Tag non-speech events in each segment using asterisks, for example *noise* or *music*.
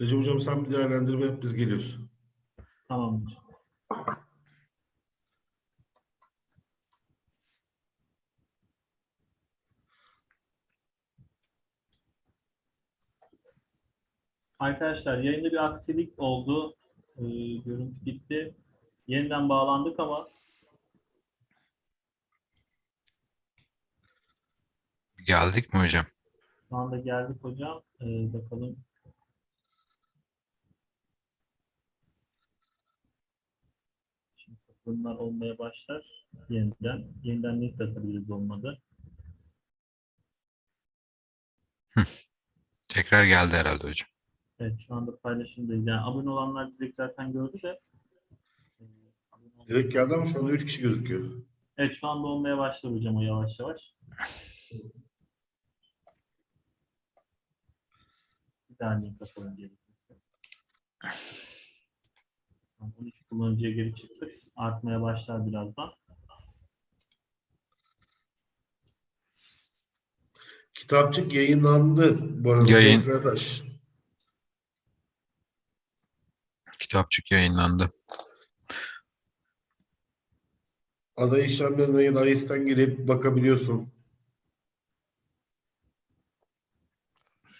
Recep Hocam sen bir değerlendirme yap biz geliyoruz. Tamam. Arkadaşlar yayında bir aksilik oldu. Ee, görüntü gitti. Yeniden bağlandık ama Geldik mi hocam? şu anda geldik hocam. Ee, bakalım. Takılımlar olmaya başlar. Yeniden. Yeniden ne takabiliriz olmadı. Tekrar geldi herhalde hocam. Evet şu anda paylaşımdayız. Yani abone olanlar direkt zaten gördü de. Ee, Direkt geldi ama şu anda 3 kişi gözüküyor. Evet şu anda olmaya başladı hocam o yavaş yavaş. Bir saniye kapalı gerekirse. Tamam, 13 kullanıcıya geri çıktık. Artmaya başlar birazdan. Kitapçık yayınlandı bu arada. Yayın. Tekrar taş. Kitapçık yayınlandı. Aday işlemlerine ya da AİS'ten girip bakabiliyorsun.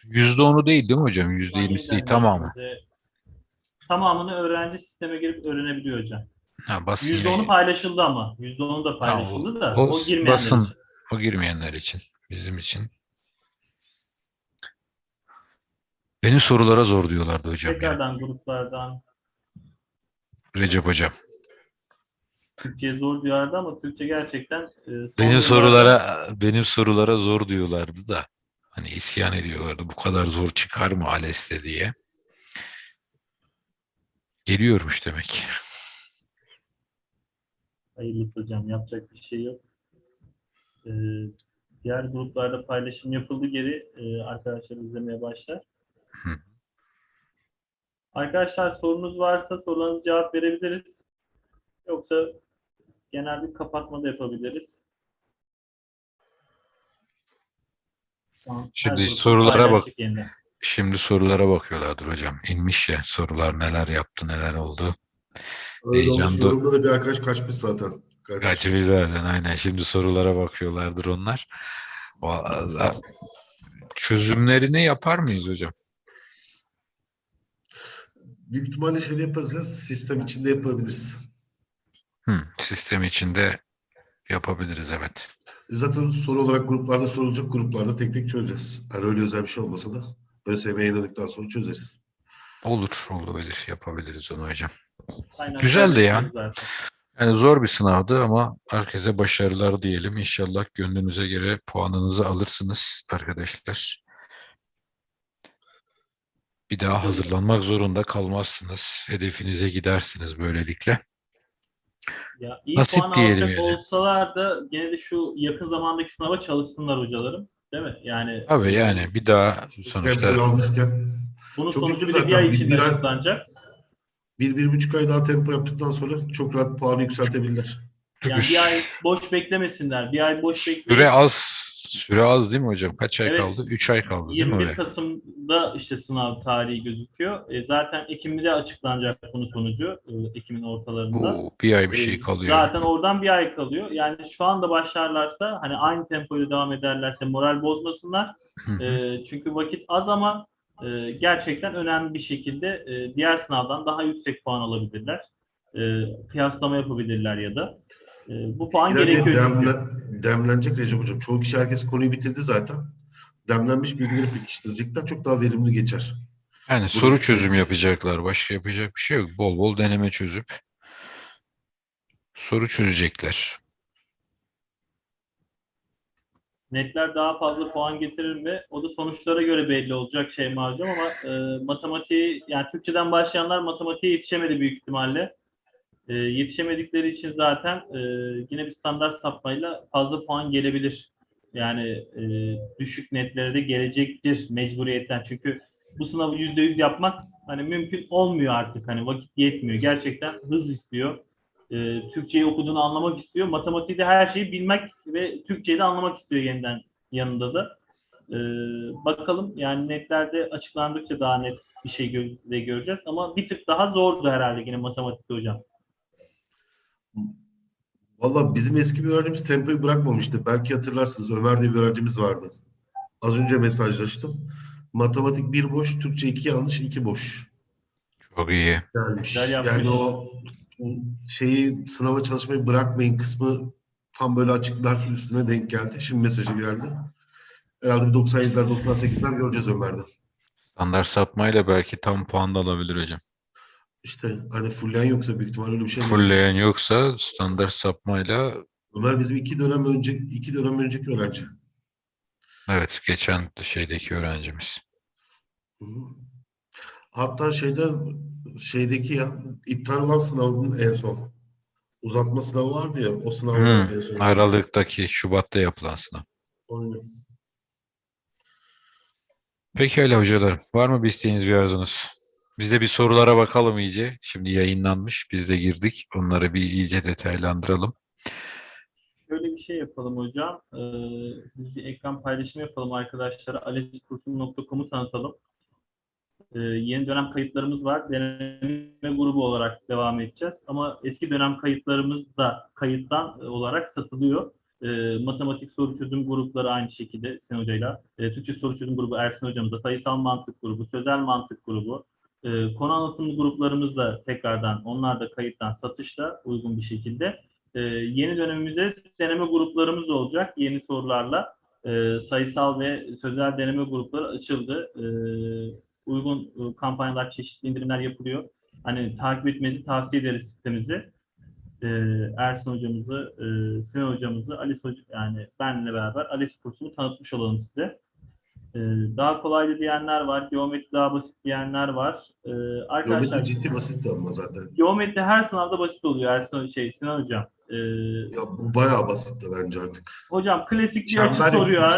Yüzde onu değil değil mi hocam? Yüzde yirmisi değil tamamı. Ee, Tamamını öğrenci sisteme girip öğrenebiliyor hocam. Ha, basın %10'u yayın- paylaşıldı ama. %10'u da paylaşıldı da. o O, girmeyenler basın. için. O girmeyenler için. Bizim için. Beni sorulara zor diyorlardı hocam. Tekrardan gruplardan Recep hocam. Türkçe'ye zor diyorlardı ama Türkçe gerçekten e, Benim sorulara benim sorulara zor diyorlardı da. Hani isyan ediyorlardı. Bu kadar zor çıkar mı ALES'te diye. Geliyormuş demek. Hayırlısı hocam yapacak bir şey yok. Ee, diğer gruplarda paylaşım yapıldı geri e, arkadaşlar izlemeye başlar. Hı. Arkadaşlar sorunuz varsa sorularınızı cevap verebiliriz. Yoksa genel bir kapatma da yapabiliriz. Şimdi sorulara bak. yeniden. Şimdi sorulara bakıyorlardır hocam. İnmiş ya sorular neler yaptı neler oldu. Öyle olmuş. Heyecan Yorumda da bir arkadaş kaçmış zaten. Kaçırıyor zaten aynen. Şimdi sorulara bakıyorlardır onlar. Vallahi Çözümlerini yapar mıyız hocam? Büyük ihtimalle şey yaparız ya, sistem içinde yapabiliriz. Hı, sistem içinde yapabiliriz evet. Zaten soru olarak gruplarda sorulacak gruplarda tek tek çözeceğiz. Yani öyle özel bir şey olmasa da ÖSYM yayınladıktan sonra çözeriz. Olur, olabilir. Yapabiliriz onu hocam. Aynen Güzeldi ya. Yani zor bir sınavdı ama herkese başarılar diyelim. İnşallah gönlünüze göre puanınızı alırsınız arkadaşlar. Bir daha hazırlanmak zorunda kalmazsınız. Hedefinize gidersiniz böylelikle. Ya iyi Nasip puan diyelim yani. olsalar da gene de şu yakın zamandaki sınava çalışsınlar hocalarım. Değil mi? Yani Tabii yani bir daha sonuçta Tempoyu almışken bunun Çok sonucu bir de bir zaten. ay içinde bir ay- açıklanacak. bir, bir buçuk ay daha tempo yaptıktan sonra çok rahat puanı yükseltebilirler. Yani bir ay boş beklemesinler. Bir ay boş süre bekleyin. az. Süre az değil mi hocam? Kaç ay Evet. kaldı? 3 ay kaldı değil mi 21 öyle? Kasım'da işte sınav tarihi gözüküyor. E, zaten Ekim'de açıklanacak bunun sonucu. e, Ekim'in ortalarında. Bu bir ay bir E, şey kalıyor. Zaten oradan bir ay kalıyor. Yani şu anda başlarlarsa hani aynı tempoyla devam ederlerse moral bozmasınlar. E, çünkü vakit az ama e, gerçekten önemli bir şekilde e, diğer sınavdan daha yüksek puan alabilirler. E, kıyaslama yapabilirler ya da. E, bu puan İleride gerekiyor demle, demlenecek Recep Hocam. Çoğu kişi herkes konuyu bitirdi zaten. Demlenmiş bilgileri pekiştirecekler. Çok daha verimli geçer. Yani Bu- soru çözüm yapacaklar. Başka yapacak bir şey yok. Bol bol deneme çözüp soru çözecekler. Netler daha fazla puan getirir mi? O da sonuçlara göre belli olacak şey hocam ama e, matematiği yani Türkçeden başlayanlar matematiğe yetişemedi büyük ihtimalle. E, yetişemedikleri için zaten e, yine bir standart sapmayla fazla puan gelebilir. Yani e, düşük netlere de gelecektir mecburiyetten. Çünkü bu sınavı %100 yapmak hani mümkün olmuyor artık. Hani vakit yetmiyor. Gerçekten hız istiyor. E, Türkçeyi okuduğunu anlamak istiyor. Matematikte her şeyi bilmek ve Türkçeyi de anlamak istiyor yeniden yanında da. Ee, bakalım yani netlerde açıklandıkça daha net bir şey gö- göreceğiz. Ama bir tık daha zordu herhalde yine matematikte hocam. Valla bizim eski bir öğrencimiz tempoyu bırakmamıştı. Belki hatırlarsınız Ömer diye bir öğrencimiz vardı. Az önce mesajlaştım. Matematik bir boş, Türkçe iki yanlış, iki boş. Çok iyi. Gelmiş. Güzel yapmış. Yani o, o şeyi sınava çalışmayı bırakmayın kısmı tam böyle açıklar üstüne denk geldi. Şimdi mesajı geldi. Herhalde bir 97'ler 98'ler göreceğiz Ömer'den. Standart sapmayla belki tam puan da alabilir hocam. İşte hani fulleyen yoksa büyük ihtimalle öyle bir şey değil. Fullleyen yoksa standart sapmayla Ömer bizim iki dönem önce iki dönem önceki öğrenci. evet geçen şeydeki öğrencimiz. Hı hı. Hatta şeyden şeydeki ya iptal olan sınavın en son uzatma sınavı vardı ya o sınav Hı, en son. Aralıktaki Şubat'ta yapılan sınav. Aynen. Pekala hocalarım. Var mı bir isteğiniz bir arzunuz? Biz de bir sorulara bakalım iyice. Şimdi yayınlanmış. Biz de girdik. Onları bir iyice detaylandıralım. Şöyle bir şey yapalım hocam. Ee, bir ekran paylaşımı yapalım arkadaşlara. aleskursun.com'u tanıtalım. Ee, yeni dönem kayıtlarımız var. Deneme grubu olarak devam edeceğiz. Ama eski dönem kayıtlarımız da kayıttan e, olarak satılıyor. Ee, matematik soru çözüm grupları aynı şekilde Sinan Hoca'yla. Ee, Türkçe soru çözüm grubu Ersin Hocamızda. Sayısal mantık grubu, sözel mantık grubu. Ee, konu anlatımı gruplarımız da tekrardan onlar da kayıttan satışta uygun bir şekilde. Ee, yeni dönemimizde deneme gruplarımız olacak yeni sorularla. Ee, sayısal ve sözel deneme grupları açıldı. Ee, uygun e, kampanyalar, çeşitli indirimler yapılıyor. Hani takip etmenizi tavsiye ederiz sitemizi. Ee, Ersin hocamızı, e, Sinan hocamızı, Ali hoca, yani benle beraber ALES kursunu tanıtmış olalım size. Ee, daha kolaydı diyenler var, geometri daha basit diyenler var. Ee, arkadaşlar, Geometri ciddi basitti ama zaten. geometri her sınavda basit oluyor Ersin şey, Sinan hocam. Ee, Ya bu bayağı basitti bence artık. Hocam klasik bir açı soruyor.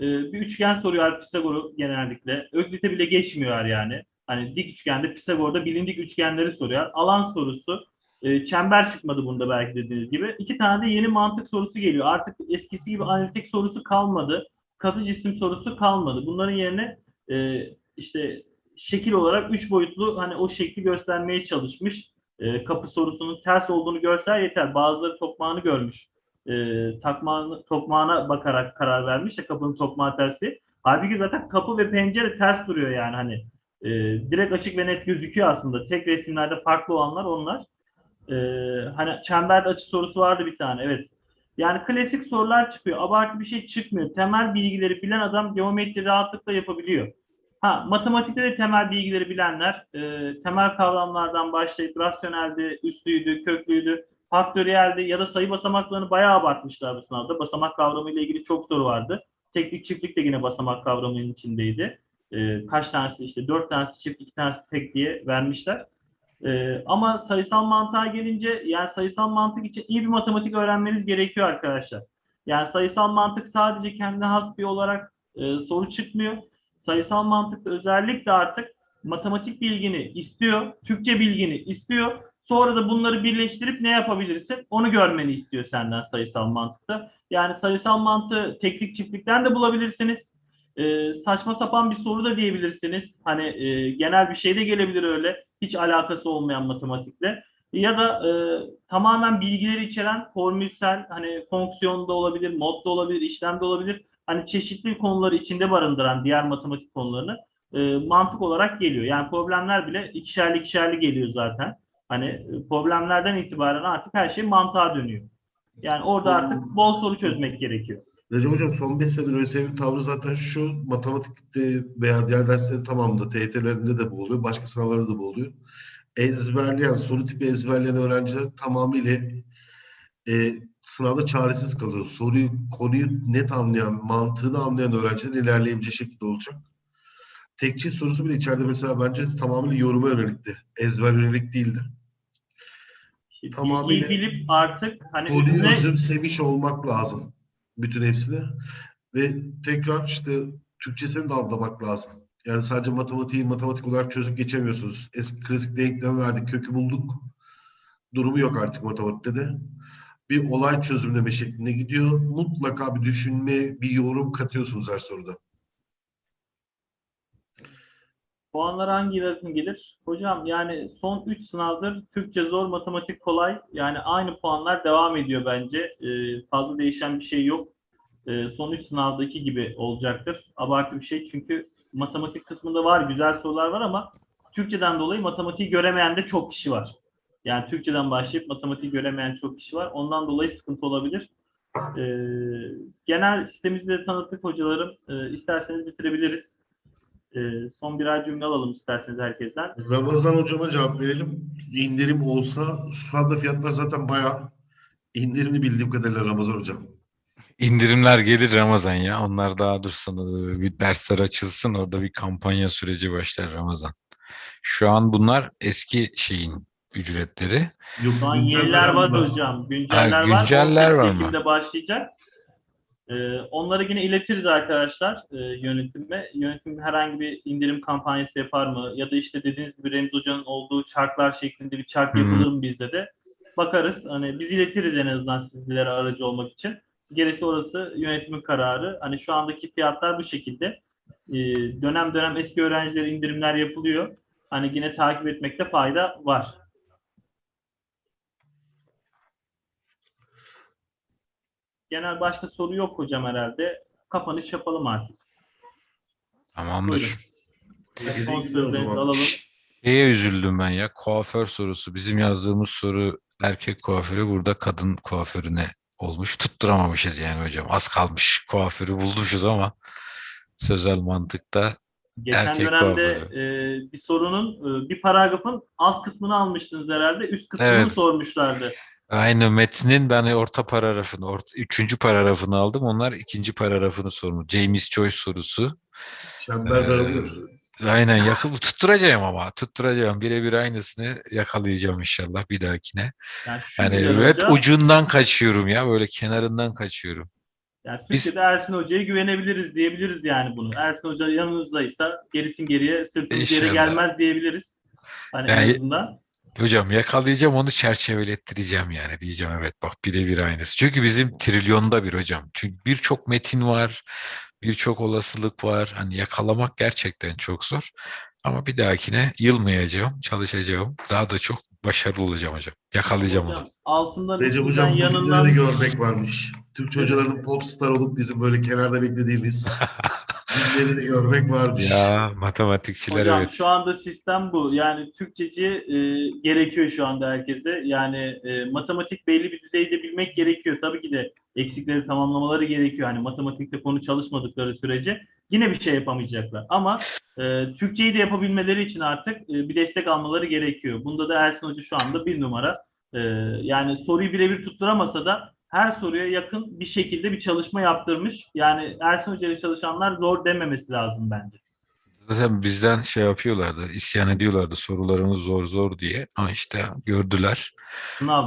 Ee, bir üçgen soruyor Pisagor'u genellikle. Öklit'e bile geçmiyor yani. Hani dik üçgende Pisagor'da bilindik üçgenleri soruyor. Alan sorusu. e, çember çıkmadı bunda belki dediğiniz gibi. İki tane de yeni mantık sorusu geliyor. Artık eskisi gibi analitik sorusu kalmadı. Katı cisim sorusu kalmadı. Bunların yerine e, işte şekil olarak üç boyutlu hani o şekli göstermeye çalışmış. E, kapı sorusunun ters olduğunu görse yeter. Bazıları tokmağını görmüş e, takmağını, tokmağına bakarak karar vermiş de kapının tokmağı ters değil. Halbuki zaten kapı ve pencere ters duruyor yani hani. E, direkt açık ve net gözüküyor aslında. Tek resimlerde farklı olanlar onlar. E, hani çemberde açı sorusu vardı bir tane evet. Yani klasik sorular çıkıyor. Abartı bir şey çıkmıyor. Temel bilgileri bilen adam geometri rahatlıkla yapabiliyor. Ha, matematikte de temel bilgileri bilenler, e, temel kavramlardan başlayıp rasyoneldi, üstlüydü, köklüydü, faktöriyeldi ya da sayı basamaklarını bayağı abartmışlar bu sınavda. Basamak kavramı ile ilgili çok soru vardı. Teklik çiftlik de yine basamak kavramının içindeydi. Ee, kaç tanesi işte dört tanesi çift, iki tanesi tek diye vermişler. Ee, ama sayısal mantığa gelince yani sayısal mantık için iyi bir matematik öğrenmeniz gerekiyor arkadaşlar. Yani sayısal mantık sadece kendine has bir olarak e, soru çıkmıyor. Sayısal mantıkta özellikle artık matematik bilgini istiyor, Türkçe bilgini istiyor. Sonra da bunları birleştirip ne yapabilirsin? Onu görmeni istiyor senden sayısal mantıkta. Yani sayısal mantığı teklik çiftlikten de bulabilirsiniz. Ee, saçma sapan bir soru da diyebilirsiniz. Hani e, genel bir şey de gelebilir öyle. Hiç alakası olmayan matematikle. Ya da e, tamamen bilgileri içeren formülsel hani fonksiyonda olabilir, modda olabilir, işlemde olabilir. Hani çeşitli konuları içinde barındıran diğer matematik konularını e, mantık olarak geliyor. Yani problemler bile ikişerli ikişerli geliyor zaten. Hani e, problemlerden itibaren artık her şey mantığa dönüyor. Yani orada artık bol soru çözmek gerekiyor. Recep Hocam son 5 senedir ÖSYM'in tavrı zaten şu matematikte veya diğer derslerin tamamında TYT'lerinde de bu oluyor. Başka sınavlarda da bu oluyor. Ezberleyen, soru tipi ezberleyen öğrenciler tamamıyla e, sınavda çaresiz kalıyor. Soruyu, konuyu net anlayan, mantığını anlayan öğrenciler ilerleyebilecek şekilde olacak. Tekçi sorusu bile içeride mesela bence tamamıyla yoruma yönelikti. Ezber yönelik değildi. Tamamıyla bilip artık hani konuyu üstüne özümsemiş olmak lazım. Bütün hepsine. Ve tekrar işte Türkçesini de anlamak lazım. Yani sadece matematiği matematik olarak çözüp geçemiyorsunuz. Eski klasik denklem verdik, kökü bulduk. Durumu yok artık matematikte de. bir olay çözümleme şeklinde gidiyor. Mutlaka bir düşünme, bir yorum katıyorsunuz her soruda. Puanlar hangi yakın gelir? Hocam yani son 3 sınavdır Türkçe zor, matematik kolay. Yani aynı puanlar devam ediyor bence. Ee, fazla değişen bir şey yok. Ee, son 3 sınavdaki gibi olacaktır. Abartı bir şey çünkü matematik kısmında var, güzel sorular var ama Türkçeden dolayı matematiği göremeyen de çok kişi var. Yani Türkçeden başlayıp matematiği göremeyen çok kişi var. Ondan dolayı sıkıntı olabilir. Ee, genel sistemimizi de tanıttık hocalarım. Ee, isterseniz bitirebiliriz. Ee, son birer cümle alalım isterseniz herkesten. Ramazan hocama cevap verelim. İndirim olsa şu anda fiyatlar zaten bayağı indirimli bildiğim kadarıyla Ramazan hocam. İndirimler gelir Ramazan ya. Onlar daha dursun. Bir dersler açılsın. Orada bir kampanya süreci başlar Ramazan. Şu an bunlar eski şeyin ücretleri. Yok, Şu an yeniler var hocam. Günceller Ha, var. günceller 18 var mı? Ekim'de başlayacak. Ee, onları yine iletiriz arkadaşlar e, yönetime. Yönetim herhangi bir indirim kampanyası yapar mı? Ya da işte dediğiniz gibi Remzi Hoca'nın olduğu çarklar şeklinde bir çark Hı. yapılır mı bizde de? Bakarız. Hani biz iletiriz en azından sizlere aracı olmak için. Gerisi orası yönetimin kararı. Hani şu andaki fiyatlar bu şekilde. Ee, dönem dönem eski öğrencilere indirimler yapılıyor. Hani yine takip etmekte fayda var. Genel başka soru yok hocam herhalde. Kapanış yapalım artık. Tamamdır. Buyurun. Alalım. Şeye üzüldüm ben ya. Kuaför sorusu. Bizim yazdığımız soru erkek kuaförü burada kadın kuaförüne olmuş. Tutturamamışız yani hocam. Az kalmış. Kuaförü bulmuşuz ama sözel mantıkta Geçen Erkek dönemde kuaförü. e, bir sorunun e, bir paragrafın alt kısmını almıştınız herhalde. Üst kısmını Evet. sormuşlardı. Aynı metnin ben orta paragrafını, orta, üçüncü paragrafını aldım. Onlar ikinci paragrafını sormuş. James Joyce sorusu. Çember Ee, daralıyor. Aynen yakın tutturacağım ama tutturacağım birebir aynısını yakalayacağım inşallah bir dahakine. Yani, Yani hep hoca, ucundan kaçıyorum ya böyle kenarından kaçıyorum. yani biz- Türkiye'de Ersin Hoca'ya güvenebiliriz diyebiliriz yani bunu. Ersin Hoca yanınızdaysa gerisin geriye sırtımız yere İnşallah. gelmez diyebiliriz. Hani Yani- en azından. Hocam yakalayacağım onu çerçevelettireceğim yani diyeceğim evet bak birebir aynısı. Çünkü bizim trilyonda bir hocam. Çünkü birçok metin var, birçok olasılık var. Hani yakalamak gerçekten çok zor. Ama bir dahakine yılmayacağım, çalışacağım. Daha da çok başarılı olacağım hocam. Yakalayacağım Hocam, onu. altından Recep hocam yanından de görmek *laughs* varmış. Türkçe hocaların popstar olup bizim böyle kenarda beklediğimiz *laughs* günleri de görmek varmış. Ya matematikçiler Hocam evet. şu anda sistem bu. Yani Türkçeci e, gerekiyor şu anda herkese. Yani e, matematik belli bir düzeyde bilmek gerekiyor. Tabii ki de eksikleri tamamlamaları gerekiyor. Hani matematikte konu çalışmadıkları sürece yine bir şey yapamayacaklar. Ama e, Türkçeyi de yapabilmeleri için artık e, bir destek almaları gerekiyor. Bunda da Ersin Hoca şu anda bir numara. E, yani soruyu birebir tutturamasa da her soruya yakın bir şekilde bir çalışma yaptırmış. Yani Ersin Hoca ile çalışanlar zor dememesi lazım bence. Zaten bizden şey yapıyorlardı, isyan ediyorlardı sorularımız zor zor diye. Ama işte gördüler.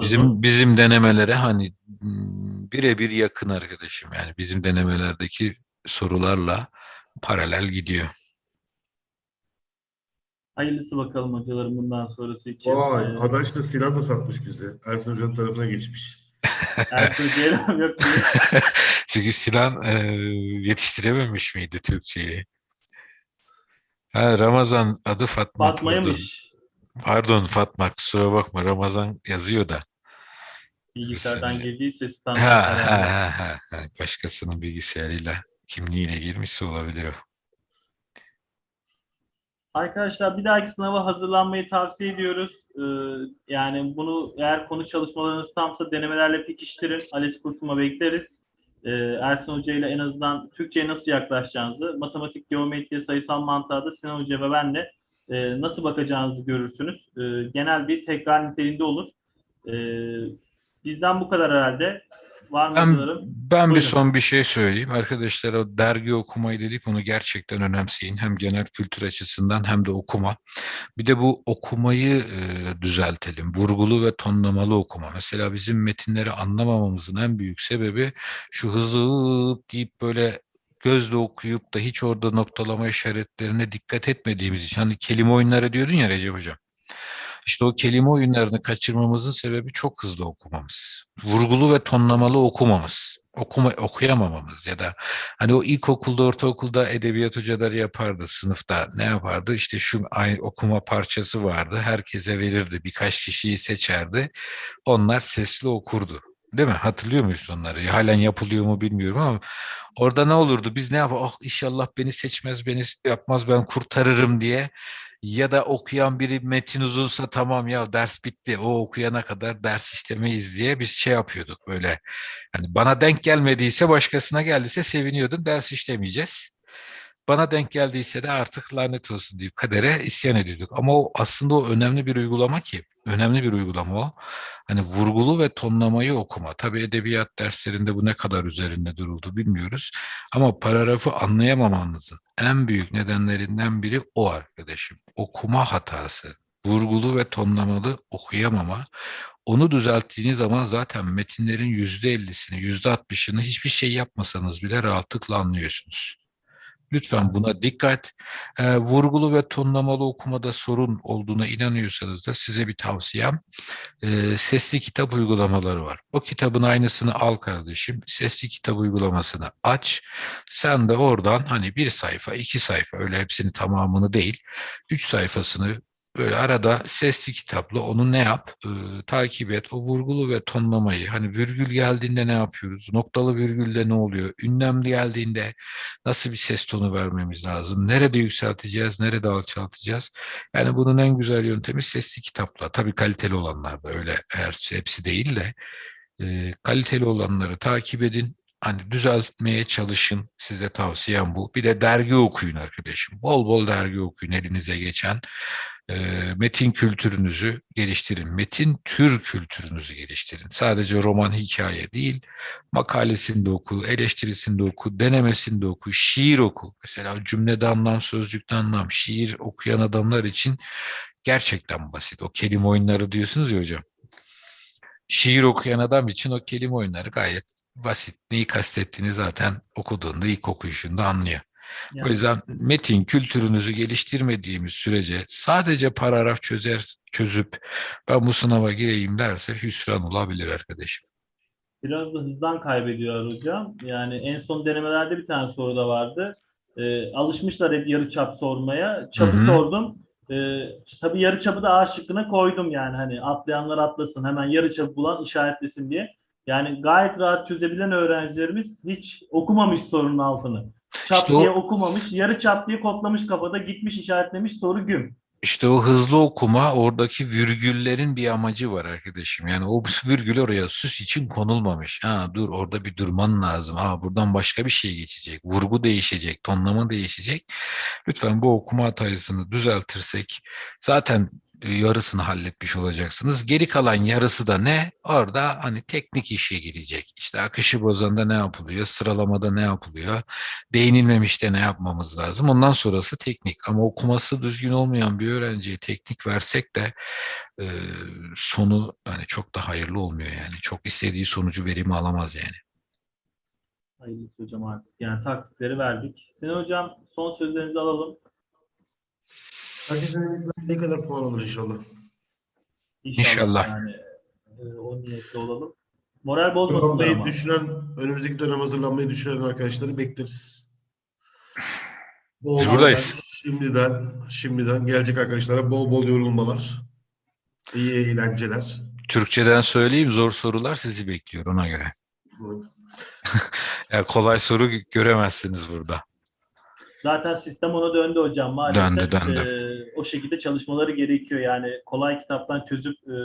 Bizim bizim denemelere hani mm, birebir yakın arkadaşım. Yani bizim denemelerdeki sorularla paralel gidiyor. Hayırlısı bakalım hocalarım bundan sonrası için. Vay, Ee, adaş da silah da satmış bize. Ersin Hoca'nın tarafına geçmiş. *laughs* *laughs* Çünkü Sinan e, yetiştirememiş miydi Türkçeyi? Ha, Ramazan adı Fatma. Fatma'ymış. Pardon Fatma kusura bakma Ramazan yazıyor da. Bilgisayardan girdiyse Ha, ha, standart. ha, ha, ha. Başkasının bilgisayarıyla kimliğiyle girmişse olabilir o. Arkadaşlar bir dahaki sınava hazırlanmayı tavsiye ediyoruz. Ee, yani bunu eğer konu çalışmalarınız tamsa denemelerle pekiştirin. ALES kursuma bekleriz. Ee, Ersin Hoca ile en azından Türkçe'ye nasıl yaklaşacağınızı, matematik, geometri, sayısal mantığa da Sinan Hoca ve ben de e, nasıl bakacağınızı görürsünüz. Ee, genel bir tekrar niteliğinde olur. Ee, bizden bu kadar herhalde. Var mı Ben, hocalarım? ben bir Buyurun. son bir şey söyleyeyim. Arkadaşlar o dergi okumayı dedik onu gerçekten önemseyin. Hem genel kültür açısından hem de okuma. Bir de bu okumayı e, düzeltelim. Vurgulu ve tonlamalı okuma. Mesela bizim metinleri anlamamamızın en büyük sebebi şu hızlı deyip böyle gözle okuyup da hiç orada noktalama işaretlerine dikkat etmediğimiz için. Hani kelime oyunları diyordun ya Recep Hocam. İşte o kelime oyunlarını kaçırmamızın sebebi çok hızlı okumamız. Vurgulu ve tonlamalı okumamız. Okuma, okuyamamamız ya da hani o ilkokulda, ortaokulda edebiyat hocaları yapardı sınıfta. Ne yapardı? İşte şu ay, okuma parçası vardı. Herkese verirdi. Birkaç kişiyi seçerdi. Onlar sesli okurdu. Değil mi? Hatırlıyor muyuz onları? Halen yapılıyor mu bilmiyorum ama orada ne olurdu? Biz ne yapar? Oh inşallah beni seçmez, beni yapmaz, ben kurtarırım diye ya da okuyan biri metin uzunsa tamam ya ders bitti o okuyana kadar ders işlemeyiz diye biz şey yapıyorduk böyle hani bana denk gelmediyse başkasına geldiyse seviniyordum ders işlemeyeceğiz. Bana denk geldiyse de artık lanet olsun deyip kadere isyan ediyorduk. Ama o aslında o önemli bir uygulama ki. Önemli bir uygulama o. Hani vurgulu ve tonlamayı okuma. Tabii edebiyat derslerinde bu ne kadar üzerinde duruldu bilmiyoruz. Ama paragrafı anlayamamanızın en büyük nedenlerinden biri o arkadaşım. Okuma hatası. Vurgulu ve tonlamalı okuyamama. Onu düzelttiğiniz zaman zaten metinlerin yüzde ellisini, yüzde altmışını hiçbir şey yapmasanız bile rahatlıkla anlıyorsunuz. Lütfen buna dikkat. Ee, vurgulu ve tonlamalı okumada sorun olduğuna inanıyorsanız da size bir tavsiyem. Ee, sesli kitap uygulamaları var. O kitabın aynısını al kardeşim. Sesli kitap uygulamasını aç. Sen de oradan hani bir sayfa, iki sayfa öyle hepsini tamamını değil. Üç sayfasını böyle arada sesli kitapla onu ne yap? Ee, takip et. O vurgulu ve tonlamayı hani virgül geldiğinde ne yapıyoruz? Noktalı virgülde ne oluyor? Ünlem geldiğinde nasıl bir ses tonu vermemiz lazım? Nerede yükselteceğiz? Nerede alçaltacağız? Yani bunun en güzel yöntemi sesli kitaplar. Tabii kaliteli olanlar da öyle eğer hepsi değil de e, kaliteli olanları takip edin. Hani düzeltmeye çalışın. Size tavsiyem bu. Bir de dergi okuyun arkadaşım. Bol bol dergi okuyun elinize geçen. E, metin kültürünüzü geliştirin. Metin tür kültürünüzü geliştirin. Sadece roman hikaye değil. Makalesini de oku, eleştirisini de oku, denemesini de oku, şiir oku. Mesela cümlede anlam, sözcükte anlam. Şiir okuyan adamlar için gerçekten basit. O kelime oyunları diyorsunuz ya hocam. Şiir okuyan adam için o kelime oyunları gayet basit. Neyi kastettiğini zaten okuduğunda ilk okuyuşunda anlıyor. O Yani, yüzden metin kültürünüzü geliştirmediğimiz sürece sadece paragraf çözer çözüp ben bu sınava gireyim derse hüsran olabilir arkadaşım. biraz da hızdan kaybediyor hocam. Yani en son denemelerde bir tane soru da vardı. Ee, alışmışlar hep yarı çap sormaya. Çapı Hı hı. sordum. Ee, tabii yarı çapı da A şıkkına koydum yani hani atlayanlar atlasın hemen yarı çapı bulan işaretlesin diye. Yani gayet rahat çözebilen öğrencilerimiz hiç okumamış sorunun altını. Çap İşte o- diye okumamış, yarı çap diye kodlamış kafada gitmiş işaretlemiş soru güm. İşte o hızlı okuma oradaki virgüllerin bir amacı var arkadaşım. Yani o *laughs* virgül oraya süs için konulmamış. Ha dur orada bir durman lazım. Ha buradan başka bir şey geçecek. Vurgu değişecek, tonlama değişecek. Lütfen bu okuma hatasını düzeltirsek zaten yarısını halletmiş olacaksınız. Geri kalan yarısı da ne? Orada hani teknik işe girecek. İşte akışı bozanda ne yapılıyor? Sıralamada ne yapılıyor? Değinilmemişte ne yapmamız lazım? Ondan sonrası teknik. Ama okuması düzgün olmayan bir öğrenciye teknik versek de e, sonu hani çok da hayırlı olmuyor yani. Çok istediği sonucu verimi alamaz yani. Hayırlısı hocam artık. Yani taktikleri verdik. Sinan hocam son sözlerinizi alalım. Herkesin ne kadar puan alır inşallah. İnşallah. Yani e, o niyetli olalım. Moral bozmasınlar ama. düşünen, önümüzdeki dönem hazırlanmayı düşünen arkadaşları bekleriz. Bol Biz bol- buradayız. Şimdiden, şimdiden gelecek arkadaşlara bol bol yorulmalar. iyi eğlenceler. Türkçeden söyleyeyim zor sorular sizi bekliyor ona göre. *laughs* Ya kolay soru göremezsiniz burada. Zaten sistem ona döndü hocam maalesef. Döndü, döndü. e, o şekilde çalışmaları gerekiyor. Yani kolay kitaptan çözüp e,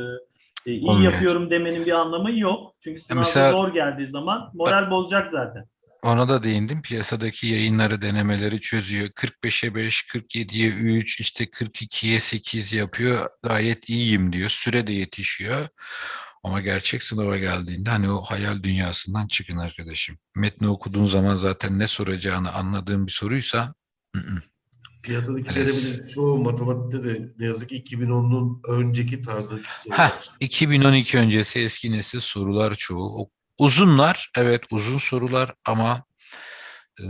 e, iyi Olmuyor. yapıyorum demenin bir anlamı yok. Çünkü sınavda mesela- zor geldiği zaman moral bozacak zaten. Ona da değindim. Piyasadaki yayınları, denemeleri çözüyor. 45'e 5, 47'ye 3, işte 42'ye 8 yapıyor. Gayet iyiyim diyor. Süre de yetişiyor. Ama gerçek sınava geldiğinde hani o hayal dünyasından çıkın arkadaşım. Metni okuduğun zaman zaten ne soracağını anladığın bir soruysa ı -ı. Piyasadaki Evet. denemelerin çoğu matematikte de ne yazık ki 2010'un önceki tarzdaki Heh, sorular. 2012 öncesi eski nesil sorular çoğu. Uzunlar, evet uzun sorular ama e,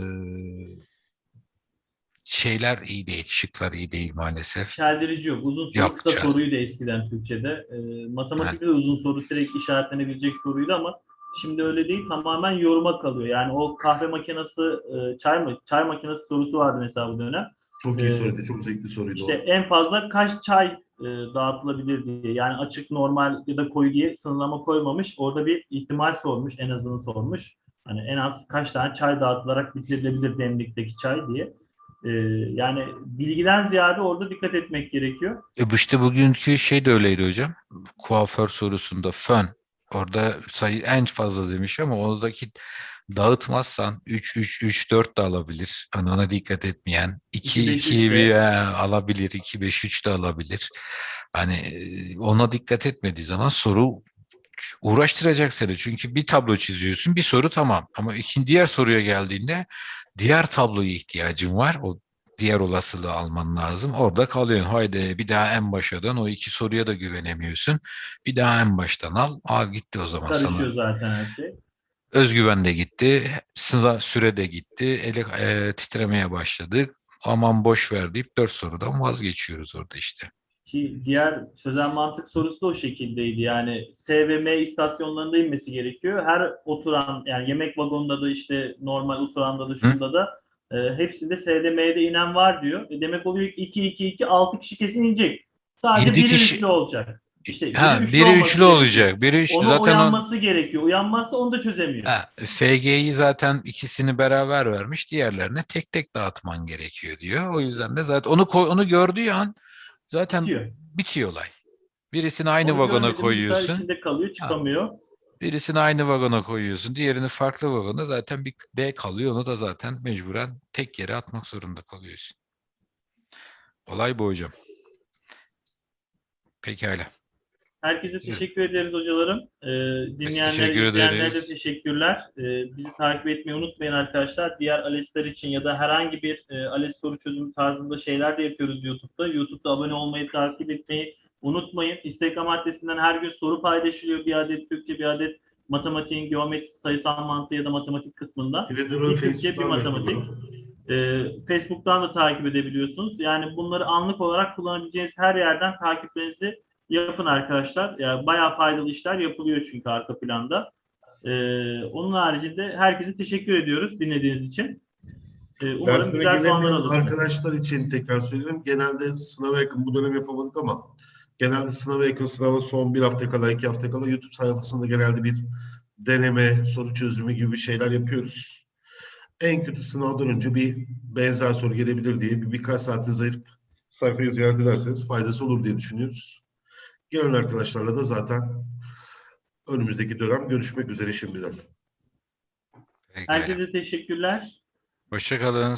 şeyler iyi değil, şıklar iyi değil maalesef. Çeldirici yok. Uzun soru Yok, kısa çel- soruydu eskiden Türkçe'de. Ee, matematikte de uzun soru direkt işaretlenebilecek soruydu ama şimdi öyle değil. Tamamen yoruma kalıyor. Yani o kahve makinesi, e, çay mı çay makinesi sorusu vardı mesela bu dönem. Çok iyi Ee, soruydu. Çok zevkli soruydu İşte o. en fazla kaç çay e, dağıtılabilir diye. Yani açık, normal ya da koyu diye sınırlama koymamış. Orada bir ihtimal sormuş, en azını sormuş. Hani en az kaç tane çay dağıtılarak bitirilebilir demlikteki çay diye. Ee, yani bilgiden ziyade orada dikkat etmek gerekiyor. E işte bugünkü şey de öyleydi hocam. Kuaför sorusunda fön. Orada sayı en fazla demiş ama oradaki dağıtmazsan 3 3 3 4 de alabilir. Hani ona dikkat etmeyen 2 2, 5, 2 3 de. bir e, alabilir, 2 5 3 de alabilir. Hani e, ona dikkat etmediği zaman soru uğraştıracak seni. Çünkü bir tablo çiziyorsun, bir soru tamam. Ama ikinci diğer soruya geldiğinde diğer tabloya ihtiyacın var. O diğer olasılığı alman lazım. Orada kalıyorsun. Haydi bir daha en başa dön. O iki soruya da güvenemiyorsun. Bir daha en baştan al. Aa gitti o zaman Karışıyor sana. zaten her şey. Özgüven de gitti. Sıza, süre de gitti. Eli e, titremeye başladık. Aman boş ver deyip dört sorudan vazgeçiyoruz orada işte. Ki diğer sözel mantık sorusu da o şekildeydi. Yani S ve M istasyonlarında inmesi gerekiyor. Her oturan yani yemek vagonunda da işte normal oturanda da şunda da e, hepsinde S'de M'de inen var diyor. E, demek oluyor ki 2 2 2 6 kişi kesin inecek. Sadece Yedi biri kişi- üçlü olacak. İşte ha, biri olması üçlü gerekiyor. olacak. Biri üçlü. Ona Zaten o, uyanması gerekiyor. Uyanmazsa onu da çözemiyor. Ha, FG'yi zaten ikisini beraber vermiş. Diğerlerine tek tek dağıtman gerekiyor diyor. O yüzden de zaten onu koy- onu gördüğü an zaten Bitiyor. bitiyor olay. Birisini aynı Onu vagona koyuyorsun. içinde kalıyor, çıkamıyor. Birisini aynı vagona koyuyorsun. Diğerini farklı vagona zaten bir D kalıyor. Onu da zaten mecburen tek yere atmak zorunda kalıyorsun. Olay bu hocam. Pekala. Herkese Evet. teşekkür ederiz hocalarım. Ee, dinleyenlere, teşekkür izleyenlere de teşekkürler. Ee, bizi takip etmeyi unutmayın arkadaşlar. Diğer ALES'ler için ya da herhangi bir e, ALES soru çözümü tarzında şeyler de yapıyoruz YouTube'da. YouTube'da abone olmayı, takip etmeyi unutmayın. Instagram adresinden her gün soru paylaşılıyor. Bir adet Türkçe, bir adet matematiğin, geometri, sayısal mantığı ya da matematik kısmında. Twitter Bir ve Türkçe, bir matematik. Ee, Facebook'tan da takip edebiliyorsunuz. Yani bunları anlık olarak kullanabileceğiniz her yerden takiplerinizi yapın arkadaşlar. Yani bayağı faydalı işler yapılıyor çünkü arka planda. Ee, onun haricinde herkese teşekkür ediyoruz dinlediğiniz için. Ee, umarım Derslere güzel puanlar alırsınız. arkadaşlar için tekrar söyleyelim. Genelde sınava yakın bu dönem yapamadık ama genelde sınava yakın sınava son bir hafta kala, iki hafta kala YouTube sayfasında genelde bir deneme, soru çözümü gibi şeyler yapıyoruz. En kötü sınavdan önce bir benzer soru gelebilir diye bir birkaç saatinizi ayırıp sayfayı ziyaret ederseniz faydası olur diye düşünüyoruz. Gelen arkadaşlarla da zaten önümüzdeki dönem görüşmek üzere şimdiden. Herkese teşekkürler. Hoşça kalın.